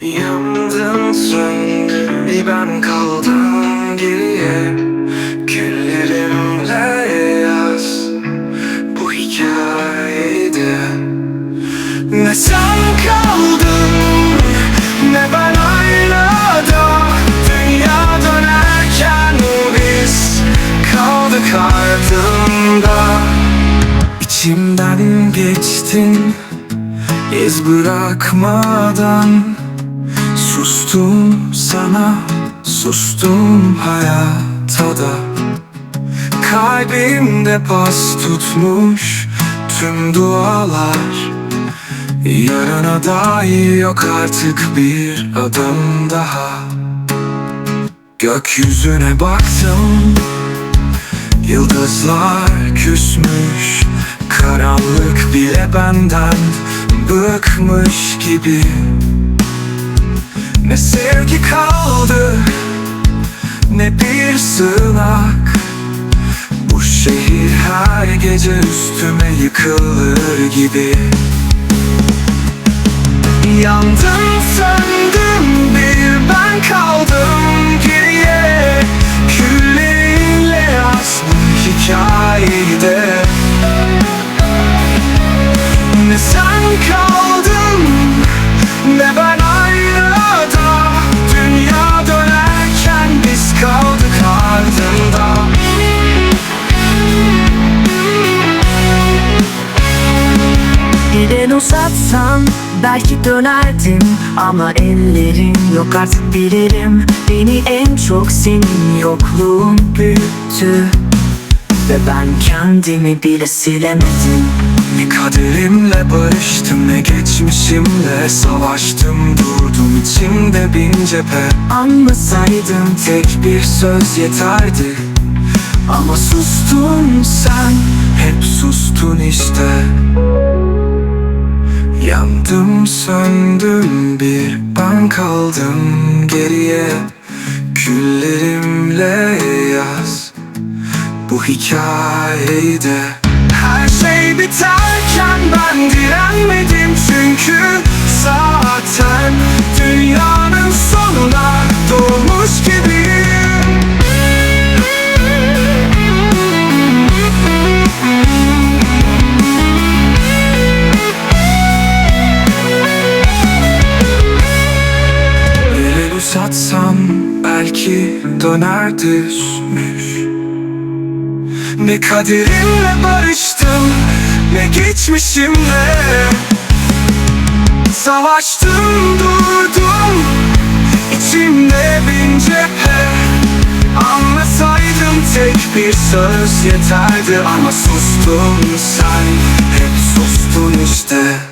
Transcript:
Yandın söndün bir ben kaldım geriye. Küllerimle yaz bu hikayede Ne sen kaldın ne ben aynada. Dünya dönerken biz kaldık ardında. İçimden geçtin iz bırakmadan Sustum sana, sustum hayata da. Kalbimde pas tutmuş tüm dualar. Yarına dair yok artık bir adım daha. Gökyüzüne baktım Yıldızlar küsmüş. Karanlık bile benden bıkmış gibi Ne sevgi kaldı Ne bir sığınak. Bu şehir her gece üstüme yıkılır gibi. Yandım söndüm Elini uzatsan belki dönerdim Ama ellerin yok artık bilirim. Beni en çok senin yokluğun büyüttü. Ve ben kendimi bile silemedim. Ne kaderimle barıştım ne geçmişimle savaştım. Durdum içimde bin cephe. Anlasaydım Tek bir söz yeterdi. Ama sustun sen Hep sustun işte Yandım söndüm bir ben kaldım geriye. Küllerimle yaz Bu hikayeyi de. Her şey biterken ben direnmedim çünkü El uzatsam belki döner düşmüş. Ne kaderimle barıştım ne geçmişimle. Savaştım durdum içimde bin cephe. Anlasaydım tek bir söz yeterdi Ama sustun sen hep sustun işte